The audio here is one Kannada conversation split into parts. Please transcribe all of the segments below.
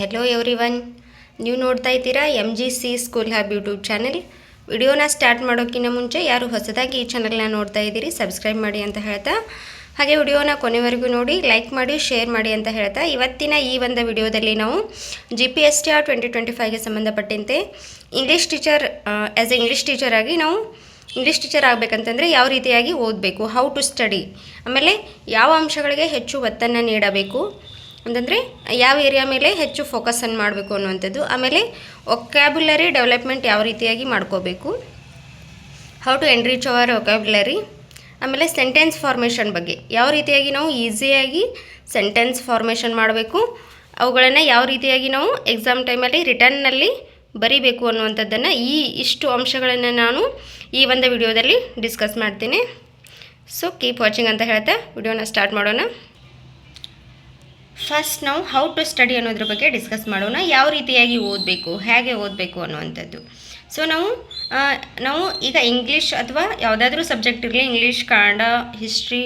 ಹೆಲೋ ಎವ್ರಿ ಒನ್ ನೀವು ನೋಡ್ತಾ ಇದ್ದೀರಾ M G C school hub YouTube channel ವಿಡಿಯೋನ ಸ್ಟಾರ್ಟ್ ಮಾಡೋಕ್ಕಿಂತ ಮುಂಚೆ ಯಾರು ಹೊಸದಾಗಿ ಈ ಚಾನಲ್ನ ನೋಡ್ತಾ ಇದ್ದೀರಿ ಸಬ್ಸ್ಕ್ರೈಬ್ ಮಾಡಿ ಅಂತ ಹೇಳ್ತಾ. ಹಾಗೆ ವಿಡಿಯೋನ ಕೊನೆವರೆಗೂ ನೋಡಿ ಲೈಕ್ ಮಾಡಿ ಶೇರ್ ಮಾಡಿ ಅಂತ ಹೇಳ್ತಾ. ಇವತ್ತಿನ ಈ ಒಂದು ವಿಡಿಯೋದಲ್ಲಿ ನಾವು G P S T R twenty twenty ಫೈವ್ಗೆ ಸಂಬಂಧಪಟ್ಟಂತೆ English teacher as a English ಆಗಿ ನಾವು ಇಂಗ್ಲೀಷ್ ಟೀಚರ್ ಆಗಬೇಕಂತಂದರೆ ಯಾವ ರೀತಿಯಾಗಿ ಓದಬೇಕು ಹೌ ಟು ಸ್ಟಡಿ ಆಮೇಲೆ ಯಾವ ಅಂಶಗಳಿಗೆ ಹೆಚ್ಚು ಒತ್ತನ್ನು ನೀಡಬೇಕು ಅಂತಂದರೆ ಯಾವ ಏರಿಯಾ ಮೇಲೆ ಹೆಚ್ಚು ಫೋಕಸನ್ನು ಮಾಡಬೇಕು ಅನ್ನುವಂಥದ್ದು. ಆಮೇಲೆ ಒಕ್ಯಾಬ್ಯುಲರಿ ಡೆವಲಪ್ಮೆಂಟ್ ಯಾವ ರೀತಿಯಾಗಿ ಮಾಡ್ಕೋಬೇಕು. How to enrich our vocabulary ಆಮೇಲೆ ಸೆಂಟೆನ್ಸ್ ಫಾರ್ಮೇಷನ್ ಬಗ್ಗೆ. ಯಾವ ರೀತಿಯಾಗಿ ನಾವು ಈಸಿಯಾಗಿ ಸೆಂಟೆನ್ಸ್ ಫಾರ್ಮೇಷನ್ ಮಾಡಬೇಕು. ಅವುಗಳನ್ನು ಯಾವ ರೀತಿಯಾಗಿ ನಾವು ಎಕ್ಸಾಮ್ ಟೈಮಲ್ಲಿ ರಿಟರ್ನ್ನಲ್ಲಿ ಬರಿಬೇಕು ಅನ್ನುವಂಥದ್ದನ್ನು ಈ ಇಷ್ಟು ಅಂಶಗಳನ್ನು ನಾನು ಈ ಒಂದು ವಿಡಿಯೋದಲ್ಲಿ ಡಿಸ್ಕಸ್ ಮಾಡ್ತೀನಿ. ಸೊ ಕೀಪ್ ವಾಚಿಂಗ್ ಅಂತ ಹೇಳ್ತಾ ವಿಡಿಯೋನ ಸ್ಟಾರ್ಟ್ ಮಾಡೋಣ. ಫಸ್ಟ್ ನಾವು ಹೌ ಟು ಸ್ಟಡಿ ಅನ್ನೋದ್ರ ಬಗ್ಗೆ ಡಿಸ್ಕಸ್ ಮಾಡೋಣ. ಯಾವ ರೀತಿಯಾಗಿ ಓದಬೇಕು, ಹೇಗೆ ಓದಬೇಕು ಅನ್ನುವಂಥದ್ದು. ಸೊ ನಾವು ನಾವು ಈಗ ಇಂಗ್ಲೀಷ್ ಅಥವಾ ಯಾವುದಾದ್ರೂ ಸಬ್ಜೆಕ್ಟ್ ಇರಲಿ English Kannada history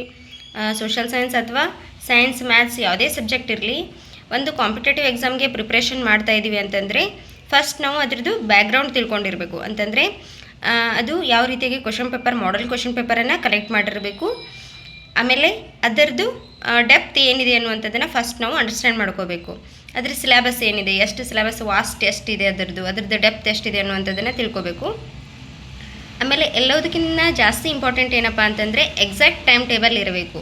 social science ಅಥವಾ ಸೈನ್ಸ್ ಮ್ಯಾಥ್ಸ್ ಯಾವುದೇ ಸಬ್ಜೆಕ್ಟ್ ಇರಲಿ, ಒಂದು ಕಾಂಪಿಟೇಟಿವ್ ಎಕ್ಸಾಮ್ಗೆ ಪ್ರಿಪ್ರೇಷನ್ ಮಾಡ್ತಾ ಇದ್ದೀವಿ ಅಂತಂದರೆ ಫಸ್ಟ್ ನಾವು ಅದ್ರದ್ದು ಬ್ಯಾಕ್ಗ್ರೌಂಡ್ ತಿಳ್ಕೊಂಡಿರಬೇಕು. ಅಂತಂದರೆ ಅದು ಯಾವ ರೀತಿಯಾಗಿ ಕ್ವಶನ್ ಪೇಪರ್ ಮಾಡಲ್ ಕ್ವಶನ್ ಪೇಪರನ್ನು ಕಲೆಕ್ಟ್ ಮಾಡಿರಬೇಕು. ಆಮೇಲೆ ಅದರದ್ದು ಡೆಪ್ತ್ ಏನಿದೆ ಅನ್ನುವಂಥದ್ದನ್ನು ಫಸ್ಟ್ ನಾವು ಅಂಡರ್ಸ್ಟ್ಯಾಂಡ್ ಮಾಡ್ಕೋಬೇಕು. ಅದ್ರ ಸಿಲೆಬಸ್ ಏನಿದೆ, ಎಷ್ಟು ಸಿಲೆಬಸ್ ವಾಸ್ಟ್ ಎಷ್ಟಿದೆ ಅದರದ್ದು ಅದರದ್ದು ಡೆಪ್ತ್ ಎಷ್ಟಿದೆ ಅನ್ನುವಂಥದ್ದನ್ನು ತಿಳ್ಕೋಬೇಕು. ಆಮೇಲೆ ಎಲ್ಲದಕ್ಕಿಂತ ಜಾಸ್ತಿ ಇಂಪಾರ್ಟೆಂಟ್ ಏನಪ್ಪ ಅಂತಂದರೆ ಎಕ್ಸಾಕ್ಟ್ ಟೈಮ್ ಟೇಬಲ್ ಇರಬೇಕು.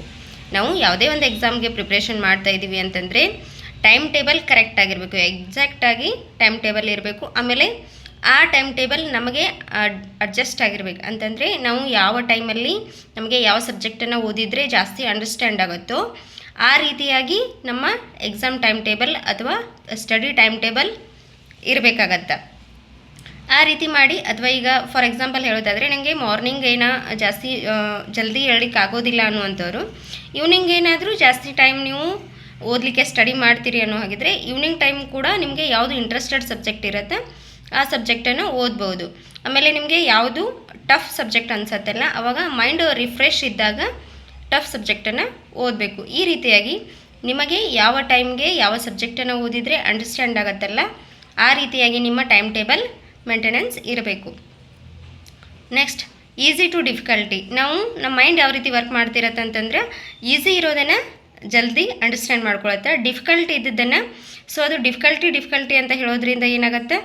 ನಾವು ಯಾವುದೇ ಒಂದು ಎಕ್ಸಾಮ್ಗೆ ಪ್ರಿಪ್ರೇಷನ್ ಮಾಡ್ತಾ ಇದ್ದೀವಿ ಅಂತಂದರೆ ಟೈಮ್ ಟೇಬಲ್ ಕರೆಕ್ಟ್ ಆಗಿರಬೇಕು ಎಕ್ಸಾಕ್ಟಾಗಿ ಟೈಮ್ ಟೇಬಲ್ ಇರಬೇಕು. ಆಮೇಲೆ ಆ ಟೈಮ್ ಟೇಬಲ್ ನಮಗೆ ಅಡ್ಜಸ್ಟ್ ಆಗಿರ್ಬೇಕು. ಅಂತಂದರೆ ನಾವು ಯಾವ ಟೈಮಲ್ಲಿ ನಮಗೆ ಯಾವ ಸಬ್ಜೆಕ್ಟನ್ನು ಓದಿದರೆ ಜಾಸ್ತಿ ಅಂಡರ್ಸ್ಟ್ಯಾಂಡ್ ಆಗುತ್ತೋ ಆ ರೀತಿಯಾಗಿ ನಮ್ಮ ಎಕ್ಸಾಮ್ ಟೈಮ್ ಟೇಬಲ್ ಅಥವಾ ಸ್ಟಡಿ ಟೈಮ್ ಟೇಬಲ್ ಇರಬೇಕಾಗತ್ತೆ. ಆ ರೀತಿ ಮಾಡಿ ಅಥವಾ ಈಗ ಫಾರ್ ಎಕ್ಸಾಂಪಲ್ ಹೇಳೋದಾದರೆ ನನಗೆ ಮಾರ್ನಿಂಗ್ ಏನೋ ಜಾಸ್ತಿ ಜಲ್ದಿ ಹೇಳಲಿಕ್ಕೆ ಆಗೋದಿಲ್ಲ ಅನ್ನುವಂಥವ್ರು ಈವ್ನಿಂಗ್ ಏನಾದರೂ ಜಾಸ್ತಿ ಟೈಮ್ ನೀವು ಓದಲಿಕ್ಕೆ ಸ್ಟಡಿ ಮಾಡ್ತೀರಿ ಅನ್ನೋ ಹಾಗಿದ್ರೆ ಈವ್ನಿಂಗ್ ಟೈಮ್ ಕೂಡ ನಿಮಗೆ ಯಾವುದು ಇಂಟ್ರೆಸ್ಟೆಡ್ ಸಬ್ಜೆಕ್ಟ್ ಇರುತ್ತೆ ಆ ಸಬ್ಜೆಕ್ಟನ್ನು ಓದ್ಬೋದು. ಆಮೇಲೆ ನಿಮಗೆ ಯಾವುದು ಟಫ್ ಸಬ್ಜೆಕ್ಟ್ ಅನ್ಸತ್ತಲ್ಲ, ಅವಾಗ ಮೈಂಡ್ ರಿಫ್ರೆಶ್ ಇದ್ದಾಗ ಟಫ್ ಸಬ್ಜೆಕ್ಟನ್ನು ಓದಬೇಕು. ಈ ರೀತಿಯಾಗಿ ನಿಮಗೆ ಯಾವ ಟೈಮ್ಗೆ ಯಾವ ಸಬ್ಜೆಕ್ಟನ್ನು ಓದಿದರೆ ಅಂಡರ್ಸ್ಟ್ಯಾಂಡ್ ಆಗುತ್ತಲ್ಲ, ಆ ರೀತಿಯಾಗಿ ನಿಮ್ಮ ಟೈಮ್ ಟೇಬಲ್ ಮೇಂಟೆನೆನ್ಸ್ ಇರಬೇಕು. ನೆಕ್ಸ್ಟ್ ಈಸಿ ಟು ಡಿಫಿಕಲ್ಟಿ ನಾವು ನಮ್ಮ ಮೈಂಡ್ ಯಾವ ರೀತಿ ವರ್ಕ್ ಮಾಡ್ತಿರತ್ತಂತಂದ್ರೆ ಈಸಿ ಇರೋದನ್ನು ಜಲ್ದಿ ಅಂಡರ್ಸ್ಟ್ಯಾಂಡ್ ಮಾಡ್ಕೊಳತ್ತೆ. ಡಿಫಿಕಲ್ಟಿ ಇದ್ದಿದ್ದನ್ನು ಸೊ ಅದು ಡಿಫಿಕಲ್ಟಿ ಡಿಫಿಕಲ್ಟಿ ಅಂತ ಹೇಳೋದ್ರಿಂದ ಏನಾಗುತ್ತೆ?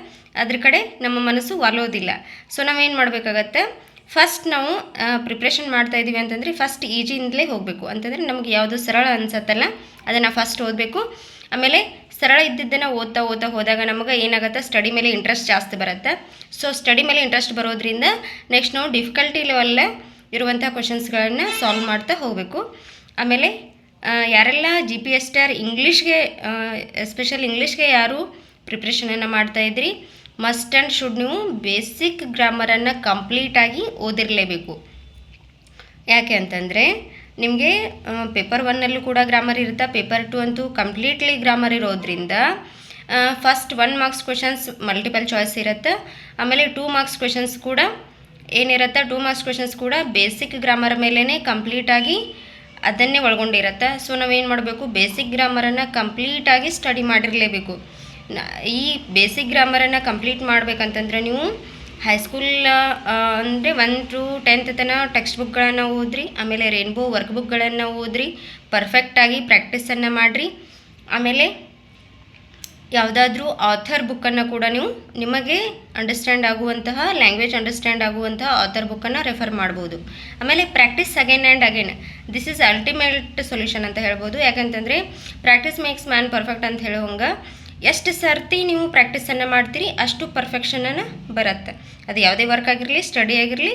ಅದ್ರ ಕಡೆ ನಮ್ಮ ಮನಸ್ಸು ಒಲೋದಿಲ್ಲ. ಸೊ ನಾವೇನು ಮಾಡಬೇಕಾಗತ್ತೆ? ಫಸ್ಟ್ ನಾವು ಪ್ರಿಪ್ರೇಷನ್ ಮಾಡ್ತಾ ಇದ್ದೀವಿ ಅಂತಂದರೆ ಫಸ್ಟ್ ಈಜಿಯಿಂದಲೇ ಹೋಗಬೇಕು. ಅಂತಂದರೆ ನಮಗೆ ಯಾವುದು ಸರಳ ಅನ್ಸತ್ತಲ್ಲ, ಅದನ್ನು ಫಸ್ಟ್ ಓದಬೇಕು. ಆಮೇಲೆ ಸರಳ ಇದ್ದಿದ್ದನ್ನು ಓದ್ತಾ ಓದ್ತಾ ಹೋದಾಗ ನಮಗೆ ಏನಾಗುತ್ತೆ? ಸ್ಟಡಿ ಮೇಲೆ ಇಂಟ್ರೆಸ್ಟ್ ಜಾಸ್ತಿ ಬರುತ್ತೆ. ಸೊ ಸ್ಟಡಿ ಮೇಲೆ ಇಂಟ್ರೆಸ್ಟ್ ಬರೋದ್ರಿಂದ ನೆಕ್ಸ್ಟ್ ನಾವು ಡಿಫಿಕಲ್ಟಿ ಲೆವೆಲ್ಲ ಇರುವಂಥ ಕ್ವಶನ್ಸ್ಗಳನ್ನು ಸಾಲ್ವ್ ಮಾಡ್ತಾ ಹೋಗಬೇಕು. ಆಮೇಲೆ ಯಾರೆಲ್ಲ G P S T R ಇಂಗ್ಲೀಷ್ಗೆ especial ಇಂಗ್ಲೀಷ್ಗೆ ಯಾರು ಪ್ರಿಪ್ರೇಷನನ್ನು ಮಾಡ್ತಾ ಇದ್ರಿ? ಮಸ್ಟ್ ಆ್ಯಂಡ್ ಶುಡ್ ನೀವು ಬೇಸಿಕ್ ಗ್ರಾಮರನ್ನು ಕಂಪ್ಲೀಟಾಗಿ ಓದಿರಲೇಬೇಕು. ಯಾಕೆ ಅಂತಂದರೆ, ನಿಮಗೆ ಪೇಪರ್ ಒನ್ನಲ್ಲೂ ಕೂಡ ಗ್ರಾಮರ್ ಇರುತ್ತೆ? ಪೇಪರ್ ಟು ಅಂತೂ ಕಂಪ್ಲೀಟ್ಲಿ ಗ್ರಾಮರ್ ಇರೋದ್ರಿಂದ first one marks questions multiple choice ಇರುತ್ತೆ. ಆಮೇಲೆ ಟೂ ಮಾರ್ಕ್ಸ್ ಕ್ವೆಶನ್ಸ್ ಕೂಡ ಏನಿರುತ್ತೆ? ಟೂ ಮಾರ್ಕ್ಸ್ ಕ್ವೆಶನ್ಸ್ ಕೂಡ ಬೇಸಿಕ್ ಗ್ರಾಮರ್ ಮೇಲೇ ಕಂಪ್ಲೀಟಾಗಿ ಅದನ್ನೇ ಒಳಗೊಂಡಿರುತ್ತೆ. ಸೊ ನಾವೇನು ಮಾಡಬೇಕು? ಬೇಸಿಕ್ ಗ್ರಾಮರನ್ನು ಕಂಪ್ಲೀಟಾಗಿ ಸ್ಟಡಿ ಮಾಡಿರಲೇಬೇಕು. ಈ ಬೇಸಿಕ್ ಗ್ರಾಮರನ್ನು ಕಂಪ್ಲೀಟ್ ಮಾಡಬೇಕಂತಂದ್ರೆ ನೀವು ಹೈಸ್ಕೂಲ್ ಅಂದರೆ ಒನ್ ಟು ಟೆಂತ್ ತನಕ ಟೆಕ್ಸ್ಟ್ ಬುಕ್ಗಳನ್ನು ಓದ್ರಿ, ಆಮೇಲೆ ರೇನ್ಬೋ ವರ್ಕ್ ಬುಕ್ಗಳನ್ನು ಓದ್ರಿ ಪರ್ಫೆಕ್ಟಾಗಿ ಪ್ರಾಕ್ಟೀಸನ್ನು ಮಾಡಿರಿ. ಆಮೇಲೆ ಯಾವುದಾದ್ರೂ ಆಥರ್ ಬುಕ್ಕನ್ನು ಕೂಡ ನೀವು ನಿಮಗೆ ಅಂಡರ್ಸ್ಟ್ಯಾಂಡ್ ಆಗುವಂತಹ ಲ್ಯಾಂಗ್ವೇಜ್ ಅಂಡರ್ಸ್ಟ್ಯಾಂಡ್ ಆಗುವಂತಹ ಆಥರ್ ಬುಕ್ಕನ್ನು ರೆಫರ್ ಮಾಡ್ಬೋದು. ಆಮೇಲೆ practice again and again this is ultimate solution ಅಂತ ಹೇಳ್ಬೋದು. ಯಾಕಂತಂದರೆ ಪ್ರಾಕ್ಟೀಸ್ ಮೇಕ್ಸ್ ಮ್ಯಾನ್ ಪರ್ಫೆಕ್ಟ್ ಅಂತ ಹೇಳುವಂಗೆ ಎಷ್ಟು ಸರ್ತಿ ನೀವು ಪ್ರಾಕ್ಟೀಸನ್ನು ಮಾಡ್ತೀರಿ, ಅಷ್ಟು ಪರ್ಫೆಕ್ಷನನ್ನು ಬರುತ್ತೆ. ಅದು ಯಾವುದೇ ವರ್ಕ್ ಆಗಿರಲಿ ಸ್ಟಡಿ ಆಗಿರಲಿ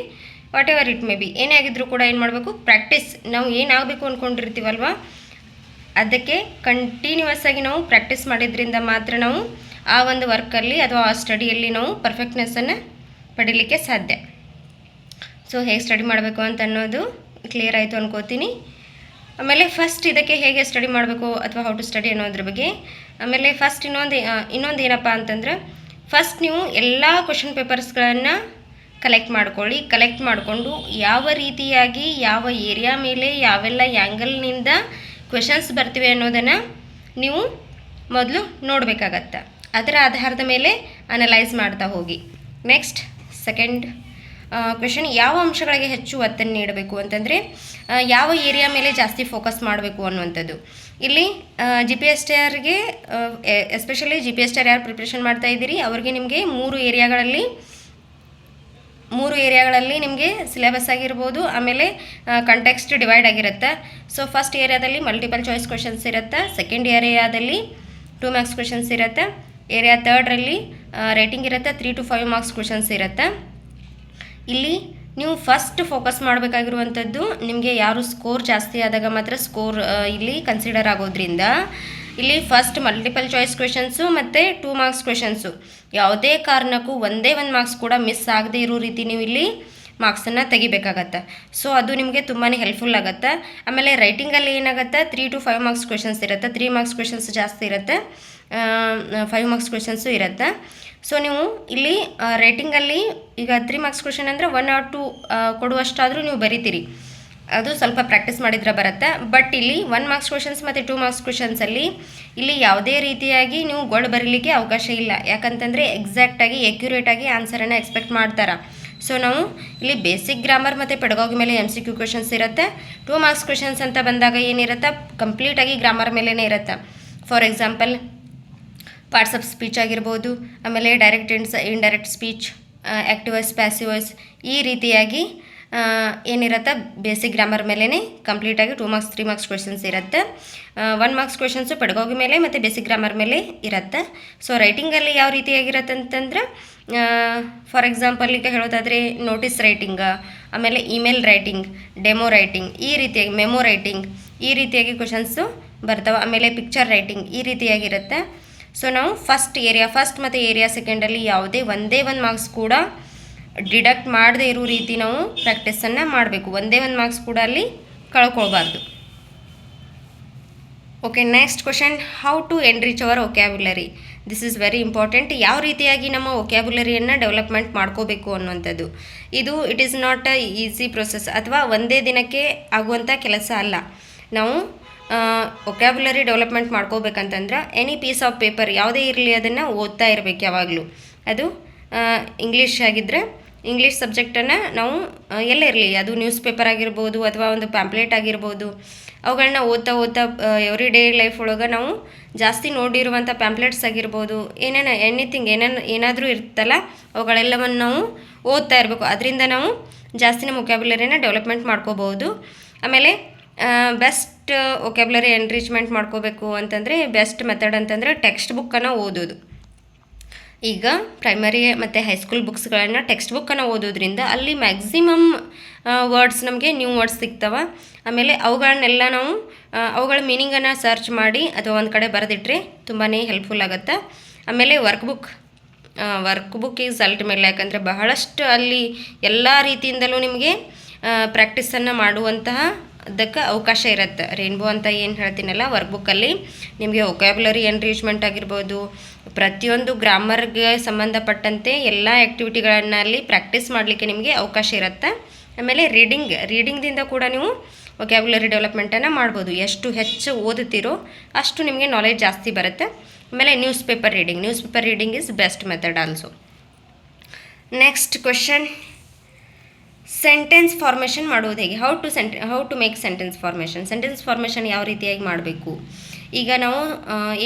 whatever it may be ಏನೇ ಆಗಿದ್ರೂ ಕೂಡ ಏನು ಮಾಡಬೇಕು ಪ್ರಾಕ್ಟೀಸ್ ನಾವು ಏನಾಗಬೇಕು ಅಂದ್ಕೊಂಡಿರ್ತೀವಲ್ವ ಅದಕ್ಕೆ ಕಂಟಿನ್ಯೂಸ್ ಆಗಿ ನಾವು ಪ್ರಾಕ್ಟೀಸ್ ಮಾಡಿದ್ರಿಂದ ಮಾತ್ರ ನಾವು ಆ ಒಂದು ವರ್ಕಲ್ಲಿ ಅಥವಾ ಆ ಸ್ಟಡಿಯಲ್ಲಿ ನಾವು ಪರ್ಫೆಕ್ಟ್ನೆಸ್ಸನ್ನು ಪಡೀಲಿಕ್ಕೆ ಸಾಧ್ಯ. ಸೊ ಹೇಗೆ ಸ್ಟಡಿ ಮಾಡಬೇಕು ಅಂತ ಅನ್ನೋದು ಕ್ಲಿಯರ್ ಆಯಿತು ಅನ್ಕೋತೀನಿ. ಆಮೇಲೆ ಫಸ್ಟ್ ಇದಕ್ಕೆ ಹೇಗೆ ಸ್ಟಡಿ ಮಾಡಬೇಕು ಅಥವಾ ಹೌ ಟು ಸ್ಟಡಿ ಅನ್ನೋದ್ರ ಬಗ್ಗೆ ಆಮೇಲೆ ಫಸ್ಟ್ ಇನ್ನೊಂದು ಇನ್ನೊಂದು ಏನಪ್ಪ ಅಂತಂದ್ರೆ ಫಸ್ಟ್ ನೀವು ಎಲ್ಲ ಕ್ವಶನ್ ಪೇಪರ್ಸ್ಗಳನ್ನು ಕಲೆಕ್ಟ್ ಮಾಡ್ಕೊಳ್ಳಿ. ಕಲೆಕ್ಟ್ ಮಾಡಿಕೊಂಡು ಯಾವ ರೀತಿಯಾಗಿ, ಯಾವ ಏರಿಯಾ ಮೇಲೆ, ಯಾವೆಲ್ಲ ಆ್ಯಂಗಲ್ನಿಂದ ಕ್ವೆಶನ್ಸ್ ಬರ್ತಿವೆ ಅನ್ನೋದನ್ನು ನೀವು ಮೊದಲು ನೋಡಬೇಕಾಗತ್ತೆ. ಅದರ ಆಧಾರದ ಮೇಲೆ ಅನಲೈಸ್ ಮಾಡ್ತಾ ಹೋಗಿ. ನೆಕ್ಸ್ಟ್ ಸೆಕೆಂಡ್ ಕ್ವೆಶನ್ ಯಾವ ಅಂಶಗಳಿಗೆ ಹೆಚ್ಚು ಒತ್ತನ್ನು ನೀಡಬೇಕು ಅಂತಂದರೆ ಯಾವ ಏರಿಯಾ ಮೇಲೆ ಜಾಸ್ತಿ ಫೋಕಸ್ ಮಾಡಬೇಕು ಅನ್ನುವಂಥದ್ದು. ಇಲ್ಲಿ G P S T ಆರ್ಗೆ especially G P S T R ಯಾರು ಪ್ರಿಪ್ರೇಷನ್ ಮಾಡ್ತಾ ಇದ್ದೀರಿ, ಅವ್ರಿಗೆ ನಿಮಗೆ ಮೂರು ಏರಿಯಾಗಳಲ್ಲಿ ಮೂರು ಏರಿಯಾಗಳಲ್ಲಿ ನಿಮಗೆ ಸಿಲೆಬಸ್ ಆಗಿರ್ಬೋದು, ಆಮೇಲೆ ಕಂಟೆಕ್ಸ್ಟ್ ಡಿವೈಡ್ ಆಗಿರುತ್ತೆ. ಸೊ ಫಸ್ಟ್ ಏರಿಯಾದಲ್ಲಿ ಮಲ್ಟಿಪಲ್ ಚಾಯ್ಸ್ ಕ್ವೆಶನ್ಸ್ ಇರುತ್ತೆ ಸೆಕೆಂಡ್ ಏರಿಯಾದಲ್ಲಿ ಟೂ ಮಾರ್ಕ್ಸ್ ಕ್ವೆಶನ್ಸ್ ಇರುತ್ತೆ, ಏರಿಯಾ ತರ್ಡ್ರಲ್ಲಿ ರೇಟಿಂಗ್ ಇರುತ್ತೆ three to five marks questions ಇರುತ್ತೆ. ಇಲ್ಲಿ ನೀವು ಫಸ್ಟ್ ಫೋಕಸ್ ಮಾಡಬೇಕಾಗಿರುವಂಥದ್ದು ನಿಮಗೆ ಯಾರು ಸ್ಕೋರ್ ಜಾಸ್ತಿ ಆದಾಗ ಮಾತ್ರ ಸ್ಕೋರ್ ಇಲ್ಲಿ ಕನ್ಸಿಡರ್ ಆಗೋದ್ರಿಂದ. ಇಲ್ಲಿ ಫಸ್ಟ್ ಮಲ್ಟಿಪಲ್ ಚಾಯ್ಸ್ ಕ್ವೆಶನ್ಸು ಮತ್ತು ಟೂ ಮಾರ್ಕ್ಸ್ ಕ್ವೆಶನ್ಸು ಯಾವುದೇ ಕಾರಣಕ್ಕೂ ಒಂದೇ ಒಂದು ಮಾರ್ಕ್ಸ್ ಕೂಡ ಮಿಸ್ ಆಗದೆ ಇರೋ ರೀತಿ ನೀವು ಇಲ್ಲಿ ಮಾರ್ಕ್ಸನ್ನು ತೆಗಿಬೇಕಾಗತ್ತೆ. ಸೊ ಅದು ನಿಮಗೆ ತುಂಬಾ ಹೆಲ್ಪ್ಫುಲ್ ಆಗುತ್ತೆ. ಆಮೇಲೆ ರೈಟಿಂಗಲ್ಲಿ ಏನಾಗುತ್ತೆ? Three to five marks questions ಇರುತ್ತೆ. ತ್ರೀ ಮಾರ್ಕ್ಸ್ ಕ್ವೆಶನ್ಸ್ ಜಾಸ್ತಿ ಇರುತ್ತೆ. ಫೈವ್ ಮಾರ್ಕ್ಸ್ ಕ್ವೆಶನ್ಸು ಇರುತ್ತೆ. ಸೊ ನೀವು ಇಲ್ಲಿ ರೈಟಿಂಗಲ್ಲಿ ಈಗ ತ್ರೀ ಮಾರ್ಕ್ಸ್ ಕ್ವೆಶನ್ ಅಂದರೆ ಒನ್ ಆರ್ ಟು ಕೊಡುವಷ್ಟಾದರೂ ನೀವು ಬರಿತೀರಿ. ಅದು ಸ್ವಲ್ಪ ಪ್ರಾಕ್ಟೀಸ್ ಮಾಡಿದ್ರೆ ಬರುತ್ತೆ. ಬಟ್ ಇಲ್ಲಿ ಒನ್ ಮಾರ್ಕ್ಸ್ ಕ್ವೆಶನ್ಸ್ ಮತ್ತು ಟೂ ಮಾರ್ಕ್ಸ್ ಕ್ವೆಶನ್ಸಲ್ಲಿ ಇಲ್ಲಿ ಯಾವುದೇ ರೀತಿಯಾಗಿ ನೀವು ಗೋಲ್ಡ್ ಬರೀಲಿಕ್ಕೆ ಅವಕಾಶ ಇಲ್ಲ. ಯಾಕಂತಂದರೆ ಎಕ್ಸಾಕ್ಟಾಗಿ ಎಕ್ಯುರೇಟಾಗಿ ಆನ್ಸರನ್ನು ಎಕ್ಸ್ಪೆಕ್ಟ್ ಮಾಡ್ತಾರೆ. ಸೊ ನಾವು ಇಲ್ಲಿ ಬೇಸಿಕ್ ಗ್ರಾಮರ್ ಮತ್ತು ಪೆಡಗಾಗಿ ಮೇಲೆ ಎಂ ಸಿ ಕ್ಯೂ ಕ್ವೆಶನ್ಸ್ ಇರುತ್ತೆ. ಟೂ ಮಾರ್ಕ್ಸ್ ಕ್ವೆಶನ್ಸ್ ಅಂತ ಬಂದಾಗ ಏನಿರುತ್ತೆ? ಕಂಪ್ಲೀಟಾಗಿ ಗ್ರಾಮರ್ ಮೇಲೇ ಇರುತ್ತೆ. For example parts of speech ಆಗಿರ್ಬೋದು, ಆಮೇಲೆ ಡೈರೆಕ್ಟ್ ಇನ್ಸ್ indirect speech active voice passive voice ಈ ರೀತಿಯಾಗಿ ಏನಿರುತ್ತೆ? ಬೇಸಿಕ್ ಗ್ರಾಮರ್ ಮೇಲೇ ಕಂಪ್ಲೀಟಾಗಿ two marks three marks questions ಇರುತ್ತೆ. ಒನ್ ಮಾರ್ಕ್ಸ್ ಕ್ವೆಶನ್ಸು ಪೆಡಗೋಗಿ ಮೇಲೆ ಮತ್ತು ಬೇಸಿಕ್ ಗ್ರಾಮರ್ ಮೇಲೆ ಇರುತ್ತೆ. ಸೊ ರೈಟಿಂಗಲ್ಲಿ ಯಾವ ರೀತಿಯಾಗಿರುತ್ತೆ ಅಂತಂದ್ರೆ ಫಾರ್ ಎಕ್ಸಾಂಪಲ್ ಈಗ ಹೇಳೋದಾದರೆ ನೋಟಿಸ್ ರೈಟಿಂಗ್ ಆಮೇಲೆ ಇಮೇಲ್ ರೈಟಿಂಗ್ ಡೆಮೋ ರೈಟಿಂಗ್ ಈ ರೀತಿಯಾಗಿ ಮೆಮೊ ರೈಟಿಂಗ್ ಈ ರೀತಿಯಾಗಿ ಕ್ವೆಶನ್ಸು ಬರ್ತಾವೆ. ಆಮೇಲೆ ಪಿಕ್ಚರ್ ರೈಟಿಂಗ್ ಈ ರೀತಿಯಾಗಿರುತ್ತೆ. ಸೊ ನಾವು ಫಸ್ಟ್ ಏರಿಯಾ ಫಸ್ಟ್ ಮತ್ತು ಏರಿಯಾ ಸೆಕೆಂಡಲ್ಲಿ ಯಾವುದೇ ಒಂದೇ ಒಂದು ಮಾರ್ಕ್ಸ್ ಕೂಡ ಡಿಡಕ್ಟ್ ಮಾಡದೇ ಇರೋ ರೀತಿ ನಾವು ಪ್ರಾಕ್ಟೀಸನ್ನು ಮಾಡಬೇಕು. ಒಂದೇ ಒಂದು ಮಾರ್ಕ್ಸ್ ಕೂಡ ಅಲ್ಲಿ ಕಳ್ಕೊಳ್ಬಾರ್ದು. Okay next question how to enrich our vocabulary this is very important ಯಾವ ರೀತಿಯಾಗಿ ನಮ್ಮ ಒಕ್ಯಾಬ್ಯುಲರಿಯನ್ನು ಡೆವಲಪ್ಮೆಂಟ್ ಮಾಡ್ಕೋಬೇಕು ಅನ್ನುವಂಥದ್ದು. ಇದು it is not a easy process ಅಥವಾ ಒಂದೇ ದಿನಕ್ಕೆ ಆಗುವಂಥ ಕೆಲಸ ಅಲ್ಲ. ನಾವು ಒಕ್ಯಾಬ್ಯುಲರಿ ಡೆವಲಪ್ಮೆಂಟ್ ಮಾಡ್ಕೋಬೇಕಂತಂದ್ರೆ ಎನಿ ಪೀಸ್ ಆಫ್ ಪೇಪರ್ ಯಾವುದೇ ಇರಲಿ ಅದನ್ನು ಓದ್ತಾ ಇರಬೇಕು ಯಾವಾಗಲೂ. ಅದು ಇಂಗ್ಲೀಷ್ ಆಗಿದ್ದರೆ ಇಂಗ್ಲೀಷ್ ಸಬ್ಜೆಕ್ಟನ್ನು ನಾವು ಎಲ್ಲೇ ಇರಲಿ. ಅದು ನ್ಯೂಸ್ ಪೇಪರ್ ಆಗಿರ್ಬೋದು ಅಥವಾ ಒಂದು ಪ್ಯಾಂಪ್ಲೇಟ್ ಆಗಿರ್ಬೋದು. ಅವುಗಳನ್ನ ಓದ್ತಾ ಓದ್ತಾ ಎವ್ರಿ ಡೇ ಲೈಫ್ ಒಳಗೆ ನಾವು ಜಾಸ್ತಿ ನೋಡಿರುವಂಥ ಪ್ಯಾಂಪ್ಲೆಟ್ಸ್ ಆಗಿರ್ಬೋದು. ಏನೇನು ಎನಿಥಿಂಗ್ ಏನೇನು, ಏನಾದರೂ ಇರ್ತಲ್ಲ, ಅವುಗಳೆಲ್ಲವನ್ನು ನಾವು ಓದ್ತಾ ಇರಬೇಕು. ಅದರಿಂದ ನಾವು ಜಾಸ್ತಿ ನಮ್ಮ ಒಕ್ಯಾಬ್ಯುಲರಿನ ಡೆವಲಪ್ಮೆಂಟ್ ಮಾಡ್ಕೋಬೋದು. ಆಮೇಲೆ ಬೆಸ್ಟ್ ಒಕ್ಯಾಬ್ಯುಲರಿ ಎನ್ರಿಚ್ಮೆಂಟ್ ಮಾಡ್ಕೋಬೇಕು ಅಂತಂದರೆ ಬೆಸ್ಟ್ ಮೆಥಡ್ ಅಂತಂದರೆ ಟೆಕ್ಸ್ಟ್ ಬುಕ್ಕನ್ನು ಓದೋದು. ಈಗ ಪ್ರೈಮರಿ ಮತ್ತು ಹೈಸ್ಕೂಲ್ ಬುಕ್ಸ್ಗಳನ್ನು ಟೆಕ್ಸ್ಟ್ ಬುಕ್ಕನ್ನು ಓದೋದ್ರಿಂದ ಅಲ್ಲಿ ಮ್ಯಾಕ್ಸಿಮಮ್ ವರ್ಡ್ಸ್ ನಮಗೆ ನ್ಯೂ ವರ್ಡ್ಸ್ ಸಿಗ್ತವೆ. ಆಮೇಲೆ ಅವುಗಳನ್ನೆಲ್ಲ ನಾವು ಅವುಗಳ ಮೀನಿಂಗನ್ನು ಸರ್ಚ್ ಮಾಡಿ ಅಥವಾ ಒಂದು ಕಡೆ ಬರೆದಿಟ್ರೆ ತುಂಬಾ ಹೆಲ್ಪ್ಫುಲ್ ಆಗುತ್ತೆ. ಆಮೇಲೆ work book work book is ultimate ಯಾಕಂದರೆ ಬಹಳಷ್ಟು ಅಲ್ಲಿ ಎಲ್ಲ ರೀತಿಯಿಂದಲೂ ನಿಮಗೆ ಪ್ರಾಕ್ಟೀಸನ್ನು ಮಾಡುವಂತಹ ಅದಕ್ಕೆ ಅವಕಾಶ ಇರುತ್ತೆ. ರೇನ್ಬೋ ಅಂತ ಏನು ಹೇಳ್ತೀನಲ್ಲ ವರ್ಕ್ ಬುಕ್ಕಲ್ಲಿ ನಿಮಗೆ ವೊಕ್ಯಾಬ್ಯುಲರಿ ಎನ್ರಿಚ್ಮೆಂಟ್ ಆಗಿರ್ಬೋದು, ಪ್ರತಿಯೊಂದು ಗ್ರಾಮರ್ಗೆ ಸಂಬಂಧಪಟ್ಟಂತೆ ಎಲ್ಲ ಆ್ಯಕ್ಟಿವಿಟಿಗಳನ್ನು ಅಲ್ಲಿ ಪ್ರಾಕ್ಟೀಸ್ ಮಾಡಲಿಕ್ಕೆ ನಿಮಗೆ ಅವಕಾಶ ಇರುತ್ತೆ. ಆಮೇಲೆ ರೀಡಿಂಗ್ ರೀಡಿಂಗ್ದಿಂದ ಕೂಡ ನೀವು ವೊಕ್ಯಾಬ್ಯುಲರಿ ಡೆವಲಪ್ಮೆಂಟನ್ನು ಮಾಡ್ಬೋದು. ಎಷ್ಟು ಹೆಚ್ಚು ಓದುತ್ತೀರೋ ಅಷ್ಟು ನಿಮಗೆ ನಾಲೆಜ್ ಜಾಸ್ತಿ ಬರುತ್ತೆ. ಆಮೇಲೆ news paper reading news paper reading is best method also next question sentence formation ಮಾಡೋದು ಹೇಗೆ? How to ಸೆಂಟೆ how to make sentence formation sentence formation ಯಾವ ರೀತಿಯಾಗಿ ಮಾಡಬೇಕು? ಈಗ ನಾವು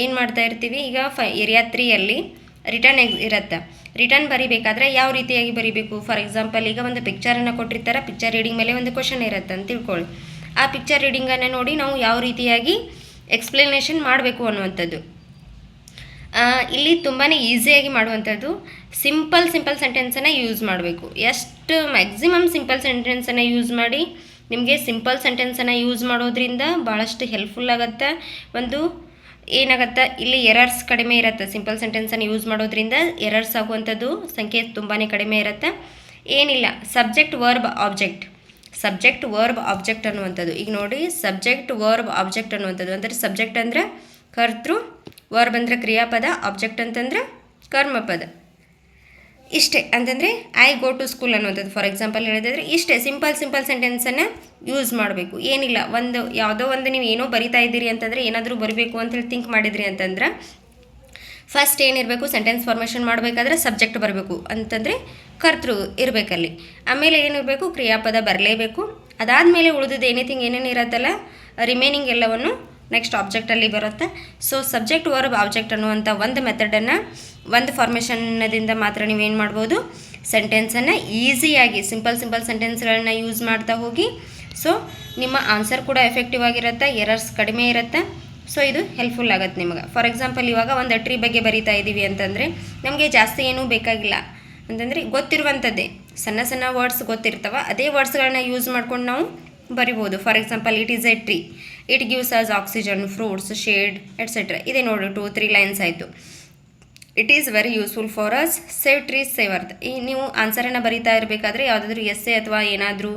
ಏನು ಮಾಡ್ತಾ ಇರ್ತೀವಿ? ಈಗ ಫ ಏರಿಯಾ ತ್ರೀಯಲ್ಲಿ ರಿಟರ್ನ್ ಎಕ್ಸ್ ಇರುತ್ತೆ. ರಿಟರ್ನ್ ಬರಿಬೇಕಾದ್ರೆ ಯಾವ ರೀತಿಯಾಗಿ ಬರಿಬೇಕು? ಫಾರ್ ಎಕ್ಸಾಂಪಲ್ ಈಗ ಒಂದು ಪಿಕ್ಚರನ್ನು ಕೊಟ್ಟಿರ್ತಾರೆ. ಪಿಕ್ಚರ್ ರೀಡಿಂಗ್ ಮೇಲೆ ಒಂದು ಕ್ವಶನ್ ಇರುತ್ತೆ ಅಂತ ತಿಳ್ಕೊಳ್ಳಿ. ಆ ಪಿಕ್ಚರ್ ರೀಡಿಂಗನ್ನು ನೋಡಿ ನಾವು ಯಾವ ರೀತಿಯಾಗಿ ಎಕ್ಸ್ಪ್ಲನೇಷನ್ ಮಾಡಬೇಕು ಅನ್ನುವಂಥದ್ದು. ಇಲ್ಲಿ ತುಂಬಾ ಈಸಿಯಾಗಿ ಮಾಡುವಂಥದ್ದು. ಸಿಂಪಲ್ ಸಿಂಪಲ್ ಸೆಂಟೆನ್ಸನ್ನು ಯೂಸ್ ಮಾಡಬೇಕು. ಎಷ್ಟು ಮ್ಯಾಕ್ಸಿಮಮ್ ಸಿಂಪಲ್ ಸೆಂಟೆನ್ಸನ್ನು ಯೂಸ್ ಮಾಡಿ, ನಿಮಗೆ ಸಿಂಪಲ್ ಸೆಂಟೆನ್ಸನ್ನು ಯೂಸ್ ಮಾಡೋದ್ರಿಂದ ಭಾಳಷ್ಟು ಹೆಲ್ಪ್ಫುಲ್ ಆಗುತ್ತೆ. ಒಂದು ಏನಾಗತ್ತೆ, ಇಲ್ಲಿ ಎರರ್ಸ್ ಕಡಿಮೆ ಇರುತ್ತೆ. ಸಿಂಪಲ್ ಸೆಂಟೆನ್ಸನ್ನು ಯೂಸ್ ಮಾಡೋದ್ರಿಂದ ಎರರ್ಸ್ ಆಗುವಂಥದ್ದು ಸಂಖ್ಯೆ ತುಂಬಾ ಕಡಿಮೆ ಇರುತ್ತೆ. ಏನಿಲ್ಲ, subject, verb, object. Subject, verb, object ಅನ್ನುವಂಥದ್ದು. ಈಗ ನೋಡಿ, ಸಬ್ಜೆಕ್ಟ್, ವರ್ಬ್, ಆಬ್ಜೆಕ್ಟ್ ಅನ್ನುವಂಥದ್ದು. ಅಂದರೆ ಸಬ್ಜೆಕ್ಟ್ ಅಂದರೆ ಕರ್ತೃ, ವರ್ಬ್ ಅಂದರೆ ಕ್ರಿಯಾಪದ, ಆಬ್ಜೆಕ್ಟ್ ಅಂತಂದ್ರೆ ಕರ್ಮಪದ. ಇಷ್ಟೇ. ಅಂತಂದರೆ ಐ ಗೋ ಟು ಸ್ಕೂಲ್ ಅನ್ನುವಂಥದ್ದು. ಫಾರ್ ಎಕ್ಸಾಂಪಲ್ ಹೇಳಿದ್ರೆ ಇಷ್ಟೇ. ಸಿಂಪಲ್ ಸಿಂಪಲ್ ಸೆಂಟೆನ್ಸನ್ನು ಯೂಸ್ ಮಾಡಬೇಕು. ಏನಿಲ್ಲ. ಒಂದು, ಯಾವುದೋ ಒಂದು ನೀವು ಏನೋ ಬರಿತಾ ಇದ್ದೀರಿ ಅಂತಂದರೆ, ಏನಾದರೂ ಬರಬೇಕು ಅಂತೇಳಿ ಥಿಂಕ್ ಮಾಡಿದ್ರಿ ಅಂತಂದ್ರೆ ಫಸ್ಟ್ ಏನಿರಬೇಕು? ಸೆಂಟೆನ್ಸ್ ಫಾರ್ಮೇಷನ್ ಮಾಡಬೇಕಾದ್ರೆ ಸಬ್ಜೆಕ್ಟ್ ಬರಬೇಕು. ಅಂತಂದರೆ, ಕರ್ತೃ ಇರಬೇಕಲ್ಲಿ. ಆಮೇಲೆ ಏನಿರಬೇಕು? ಕ್ರಿಯಾಪದ ಬರಲೇಬೇಕು. ಅದಾದಮೇಲೆ ಉಳಿದಿದ್ದು ಎನಿಥಿಂಗ್ ಏನೇನು ಇರತ್ತಲ್ಲ ರಿಮೈನಿಂಗ್ ಎಲ್ಲವನ್ನು ನೆಕ್ಸ್ಟ್ ಆಬ್ಜೆಕ್ಟಲ್ಲಿ ಬರುತ್ತೆ. ಸೊ ಸಬ್ಜೆಕ್ಟ್ ವರ್ಬ್ ಆಬ್ಜೆಕ್ಟ್ ಅನ್ನುವಂಥ ಒಂದು ಮೆಥಡನ್ನು ಒಂದು ಫಾರ್ಮೇಷನ್ನದಿಂದ ಮಾತ್ರ ನೀವೇನು ಮಾಡ್ಬೋದು? ಸೆಂಟೆನ್ಸನ್ನು ಈಸಿಯಾಗಿ ಸಿಂಪಲ್ ಸಿಂಪಲ್ ಸೆಂಟೆನ್ಸ್ಗಳನ್ನ ಯೂಸ್ ಮಾಡ್ತಾ ಹೋಗಿ. ಸೊ ನಿಮ್ಮ ಆನ್ಸರ್ ಕೂಡ ಎಫೆಕ್ಟಿವ್ ಆಗಿರುತ್ತೆ ಎರರ್ಸ್ ಕಡಿಮೆ ಇರುತ್ತೆ. ಸೊ ಇದು ಹೆಲ್ಪ್ಫುಲ್ ಆಗುತ್ತೆ ನಿಮಗೆ. ಫಾರ್ ಎಕ್ಸಾಂಪಲ್ ಇವಾಗ ಒಂದು ಟ್ರೀ ಬಗ್ಗೆ ಬರಿತಾ ಇದ್ದೀವಿ ಅಂತಂದರೆ, ನಮಗೆ ಜಾಸ್ತಿ ಏನೂ ಬೇಕಾಗಿಲ್ಲ. ಅಂತಂದರೆ ಗೊತ್ತಿರುವಂಥದ್ದೇ ಸಣ್ಣ ಸಣ್ಣ ವರ್ಡ್ಸ್ ಗೊತ್ತಿರ್ತವೆ. ಅದೇ ವರ್ಡ್ಸ್ಗಳನ್ನ ಯೂಸ್ ಮಾಡ್ಕೊಂಡು ನಾವು ಬರಿಬೋದು. For example it is a tree it gives us oxygen fruits shade etcetera ಇದೆ ನೋಡಿ ಟೂ ತ್ರೀ ಲೈನ್ಸ್ ಆಯಿತು. It is very useful for us save trees save earth ಈ ನೀವು ಆನ್ಸರನ್ನು ಬರೀತಾ ಇರಬೇಕಾದ್ರೆ ಯಾವುದಾದ್ರೂ ಎಸ್ಸೆ ಅಥವಾ ಏನಾದರೂ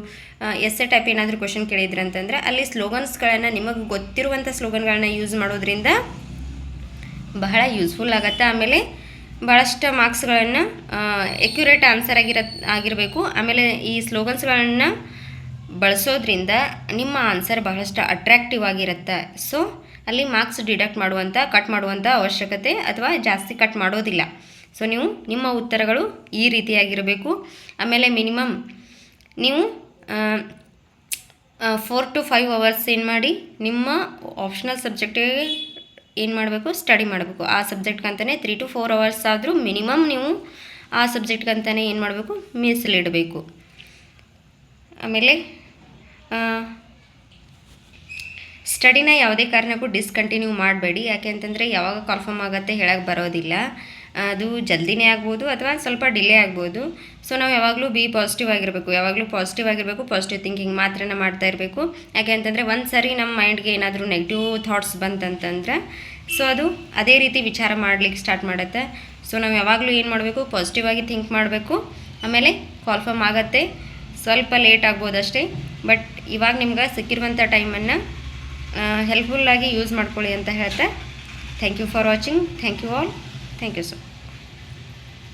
ಎಸ್ಸೆ ಟೈಪ್ ಏನಾದರೂ ಕ್ವಶನ್ ಕೇಳಿದ್ರಿ ಅಂತಂದರೆ ಅಲ್ಲಿ ಸ್ಲೋಗನ್ಸ್ಗಳನ್ನು ನಿಮಗೆ ಗೊತ್ತಿರುವಂಥ ಸ್ಲೋಗನ್ಗಳನ್ನ ಯೂಸ್ ಮಾಡೋದ್ರಿಂದ ಬಹಳ ಯೂಸ್ಫುಲ್ ಆಗುತ್ತೆ. ಆಮೇಲೆ ಭಾಳಷ್ಟು ಮಾರ್ಕ್ಸ್ಗಳನ್ನು ಎಕ್ಯುರೇಟ್ ಆನ್ಸರ್ ಆಗಿರ ಆಗಿರಬೇಕು. ಆಮೇಲೆ ಈ ಸ್ಲೋಗನ್ಸ್ಗಳನ್ನು ಬಳಸೋದ್ರಿಂದ ನಿಮ್ಮ ಆನ್ಸರ್ ಬಹಳಷ್ಟು ಅಟ್ರ್ಯಾಕ್ಟಿವ್ ಆಗಿರುತ್ತೆ. ಸೊ ಅಲ್ಲಿ ಮಾರ್ಕ್ಸ್ ಡಿಡಕ್ಟ್ ಮಾಡುವಂಥ ಕಟ್ ಮಾಡುವಂಥ ಅವಶ್ಯಕತೆ ಅಥವಾ ಜಾಸ್ತಿ ಕಟ್ ಮಾಡೋದಿಲ್ಲ. ಸೊ ನೀವು ನಿಮ್ಮ ಉತ್ತರಗಳು ಈ ರೀತಿಯಾಗಿರಬೇಕು. ಆಮೇಲೆ ಮಿನಿಮಮ್ ನೀವು ಫೋರ್ ಟು ಫೈವ್ ಅವರ್ಸ್ ಏನು ಮಾಡಿ ನಿಮ್ಮ ಆಪ್ಷನಲ್ ಸಬ್ಜೆಕ್ಟಿಗೆ ಏನು ಮಾಡಬೇಕು? ಸ್ಟಡಿ ಮಾಡಬೇಕು. ಆ ಸಬ್ಜೆಕ್ಟ್ಗಂತಲೇ ತ್ರೀ ಟು ಫೋರ್ ಅವರ್ಸ್ ಆದರೂ ಮಿನಿಮಮ್ ನೀವು ಆ ಸಬ್ಜೆಕ್ಟ್ಗಂತಲೇ ಏನು ಮಾಡಬೇಕು? ಮೀಸಲಿಡಬೇಕು. ಆಮೇಲೆ ಸ್ಟಡಿನ ಯಾವುದೇ ಕಾರಣಕ್ಕೂ ಡಿಸ್ಕಂಟಿನ್ಯೂ ಮಾಡಬೇಡಿ. ಯಾಕೆ ಅಂತಂದರೆ ಯಾವಾಗ ಕನ್ಫರ್ಮ್ ಆಗುತ್ತೆ ಹೇಳಕ್ಕೆ ಬರೋದಿಲ್ಲ. ಅದು ಜಲ್ದಿನೇ ಆಗ್ಬೋದು ಅಥವಾ ಸ್ವಲ್ಪ ಡಿಲೇ ಆಗ್ಬೋದು. ಸೊ ನಾವು ಯಾವಾಗಲೂ ಬಿ ಪಾಸಿಟಿವ್ ಆಗಿರಬೇಕು. ಯಾವಾಗಲೂ ಪಾಸಿಟಿವ್ ಆಗಿರಬೇಕು ಪಾಸಿಟಿವ್ ಥಿಂಕಿಂಗ್ ಮಾತ್ರ ಮಾಡ್ತಾ ಇರಬೇಕು. ಯಾಕೆ ಅಂತಂದರೆ ಒಂದು ಸರಿ ನಮ್ಮ ಮೈಂಡ್ಗೆ ಏನಾದರೂ ನೆಗೆಟಿವ್ ಥಾಟ್ಸ್ ಬಂತಂತಂದ್ರೆ ಸೊ ಅದು ಅದೇ ರೀತಿ ವಿಚಾರ ಮಾಡಲಿಕ್ಕೆ ಸ್ಟಾರ್ಟ್ ಮಾಡುತ್ತೆ. ಸೊ ನಾವು ಯಾವಾಗಲೂ ಏನು ಮಾಡಬೇಕು? ಪಾಸಿಟಿವ್ ಆಗಿ ಥಿಂಕ್ ಮಾಡಬೇಕು. ಆಮೇಲೆ ಕಾಲ್ಫರ್ಮ್ ಆಗುತ್ತೆ. ಸ್ವಲ್ಪ ಲೇಟ್ ಆಗ್ಬೋದಷ್ಟೇ. ಬಟ್ ಇವಾಗ ನಿಮ್ಗೆ ಸಿಕ್ಕಿರುವಂಥ ಟೈಮನ್ನು ಹೆಲ್ಪ್ಫುಲ್ಲಾಗಿ ಯೂಸ್ ಮಾಡ್ಕೊಳ್ಳಿ ಅಂತ ಹೇಳ್ತಾ thank you for watching thank you all thank you sir